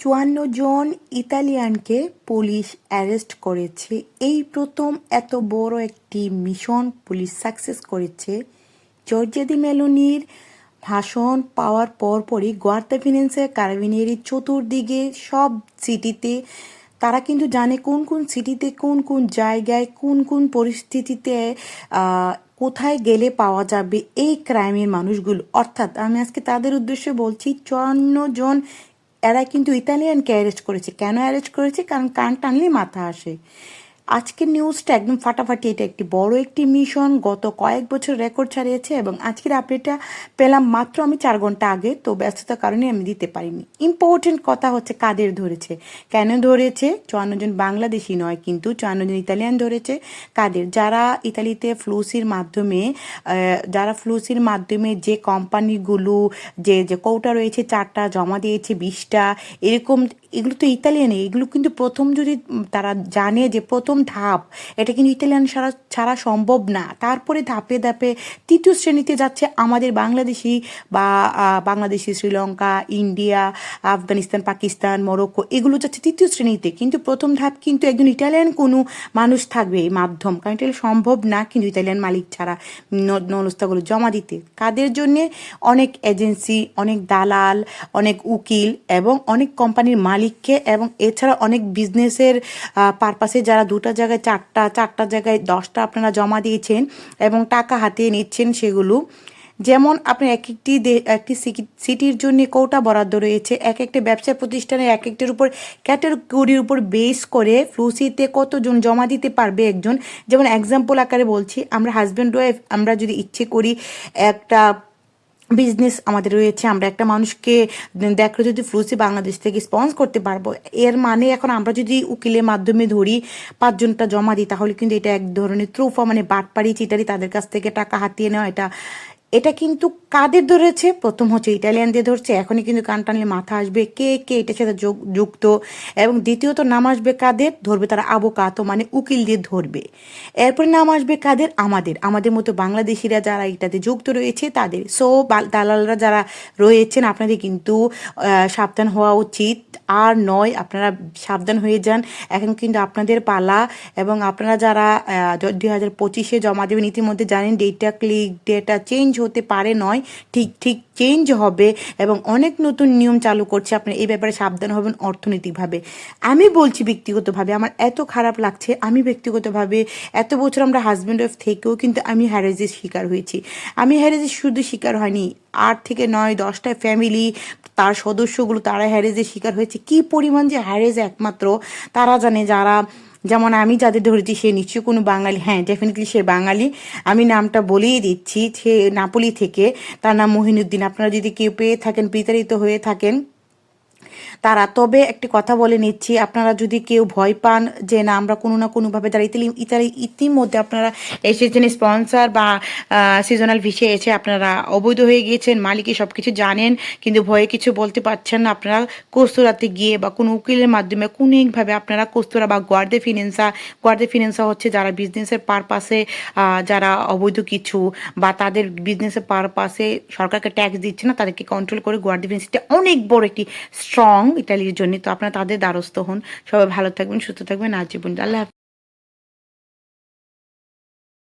চুয়ান্ন জন ইতালিয়ানকে police arrest করেছে। এই প্রথম এত বড় একটি মিশন পুলিশ সাকসেস করেছে। জর্জেদি মেলোনির ভাষণ পাওয়ার পরপরই গোয়ার্তা ফিনেন্সের কারাবিনেরি চতুর্দিকে সব সিটিতে, তারা কিন্তু জানে কোন কোন সিটিতে, কোন কোন জায়গায়, কোন কোন পরিস্থিতিতে কোথায় গেলে পাওয়া যাবে এই ক্রাইমের মানুষগুলো। অর্থাৎ আমি আজকে তাদের উদ্দেশ্যে বলছি, চুয়ান্ন জন এরা কিন্তু ইতালিয়ানকে অ্যারেস্ট করেছে। কেন অ্যারেস্ট করেছে? কারণ কান টানলে মাথা আসে। আজকের নিউজটা একদম ফাটাফাটি। এটা একটি বড় একটি মিশন গত কয়েক বছর রেকর্ড ছাড়িয়েছে এবং আজকের আপডেটটা পেলাম মাত্র আমি চার ঘণ্টা আগে, তো ব্যস্ততার কারণে আমি দিতে পারিনি। ইম্পর্টেন্ট কথা হচ্ছে কাদের ধরেছে? কেন ধরেছে? চুয়ান্ন জন বাংলাদেশি নয়, কিন্তু চুয়ান্ন জন ইতালিয়ান ধরেছে। কাদের? যারা ইতালিতে ফ্লুসির মাধ্যমে যারা ফ্লুসির মাধ্যমে যে কোম্পানিগুলো যে যে কৌটা রয়েছে, চারটা জমা দিয়েছে, বিশটা, এরকম, এগুলো তো ইতালিয়ান এগুলো কিন্তু প্রথম যদি তারা জানে যে প্রথম ধাপ। এটা কিন্তু ইতালিয়ান ছাড়া ছাড়া সম্ভব না। তারপরে ধাপে ধাপে তৃতীয় শ্রেণীতে যাচ্ছে আমাদের বাংলাদেশি বা বাংলাদেশি শ্রীলঙ্কা, ইন্ডিয়া, আফগানিস্তান, পাকিস্তান, মরক্কো, এগুলো যাচ্ছে তৃতীয় শ্রেণীতে। কিন্তু প্রথম ধাপ কিন্তু একজন ইটালিয়ান কোনো মানুষ থাকবে এই মাধ্যম। কারণ এটা সম্ভব না কিন্তু ইতালিয়ান মালিক ছাড়া ন- নলস্তাগুলো জমা দিতে। কাদের জন্যে? অনেক এজেন্সি, অনেক দালাল, অনেক উকিল এবং অনেক কোম্পানির মালিককে এবং এছাড়া অনেক বিজনেসের পারপাসে যারা দুটো জায়গায় চারটা চারটা জায়গায় দশটা আপনারা জমা দিয়েছেন এবং টাকা হাতিয়ে নিচ্ছেন সেগুলো। যেমন আপনার এক একটি একটি সিটির জন্য কোটা বরাদ্দ রয়েছে এক একটি ব্যবসা প্রতিষ্ঠানে এক একটির উপর ক্যাটাগরির উপর বেস করে ফ্লুসিতে কতজন জমা দিতে পারবে একজন? যেমন এক্সাম্পল আকারে বলছি, আমরা হাজব্যান্ড ওয়াইফ আমরা যদি ইচ্ছে করি একটা বিজনেস আমাদের রয়েছে, আমরা একটা মানুষকে দেখো যদি ফ্লুসি বাংলাদেশ থেকে স্পন্স করতে পারব, এর মানে এখন আমরা যদি উকিলের মাধ্যমে ধরি, পাঁচজনটা জমা দিই, তাহলে কিন্তু এটা এক ধরনের ত্রুফা মানে বাটপাড়ি চিটারি তাদের কাছ থেকে টাকা হাতিয়ে নেওয়া, এটা এটা কিন্তু কাদের ধরেছে? প্রথম হচ্ছে ইটালিয়ানদের ধরছে, এখনই কিন্তু কান টানলে মাথা আসবে কে কে এটার সাথে যুক্ত? এবং দ্বিতীয়ত নাম আসবে কাদের? ধরবে তারা আবোকাতো মানে উকিল দিয়ে ধরবে। এরপরে নাম আসবে কাদের? আমাদের। আমাদের মতো বাংলাদেশিরা যারা এটাতে যুক্ত রয়েছে, তাদের। সো দালালরা যারা রয়েছেন, আপনাদের কিন্তু সাবধান হওয়া উচিত। আর নয়, আপনারা সাবধান হয়ে যান। এখন কিন্তু আপনাদের পালা এবং আপনারা যারা দুই হাজার পঁচিশে জমা দেবেন, ইতিমধ্যে জানেন ডেটা ক্লিক ডেটা চেঞ্জ হতে পারে নয়, ঠিক ঠিক চেঞ্জ হবে এবং অনেক নতুন নিয়ম চালু করছে। আপনি এই ব্যাপারে সাবধান হবেন অর্থনৈতিকভাবে। আমি বলছি ব্যক্তিগতভাবে, আমার এত খারাপ লাগছে, আমি ব্যক্তিগতভাবে এত বছর আমরা হাজব্যান্ড ওয়াইফ থেকেও কিন্তু আমি হ্যারেজের শিকার হয়েছি। আমি হ্যারেজের শুধু শিকার হয়নি, আট থেকে নয় দশটা ফ্যামিলি তার সদস্যগুলো তারা হ্যারেজের শিকার হয়েছে। কি পরিমাণ যে হ্যারেজ একমাত্র, তারা জানে যারা যেমন আমি যাদের ধরেছি সে নিশ্চয়ই কোনো বাঙালি হ্যাঁ ডেফিনেটলি সে বাঙালি। আমি নামটা বলেই দিচ্ছি, সে নাপোলি থেকে। তার নাম মহিনুদ্দিন। আপনারা যদি কেউ পেয়ে থাকেন, বিতাড়িত হয়ে থাকেন তারা, তবে একটি কথা বলে নিচ্ছি, আপনারা যদি কেউ ভয় পান যে না, আমরা কোনো না কোনোভাবে যারা ইতালি ইতালি ইতিমধ্যে আপনারা এসেছেন, স্পন্সর বা সিজনাল ভিসে এসে আপনারা অবৈধ হয়ে গিয়েছেন মালিকই সব কিছু জানেন, কিন্তু ভয়ে কিছু বলতে পারছেন না, আপনারা কস্তুরাতে গিয়ে বা কোনো উকিলের মাধ্যমে কোনো একভাবে আপনারা কস্তুরা বা গোয়ার্দে ফিনেন্সা গোয়ার্দে ফিনেন্সা হচ্ছে যারা বিজনেসের পারপাসে যারা অবৈধ কিছু বা তাদের বিজনেসের পারপাসে সরকারকে ট্যাক্স দিচ্ছে না, তাদেরকে কন্ট্রোল করে গোয়ার্দে ফিনেন্সটা অনেক বড় একটি স্ট্রং ইটালির জন্য। তো আপনারা তাদের দ্বারস্থ হন। সবাই ভালো থাকবেন, সুস্থ থাকবেন। আর জীবন আল্লাহ।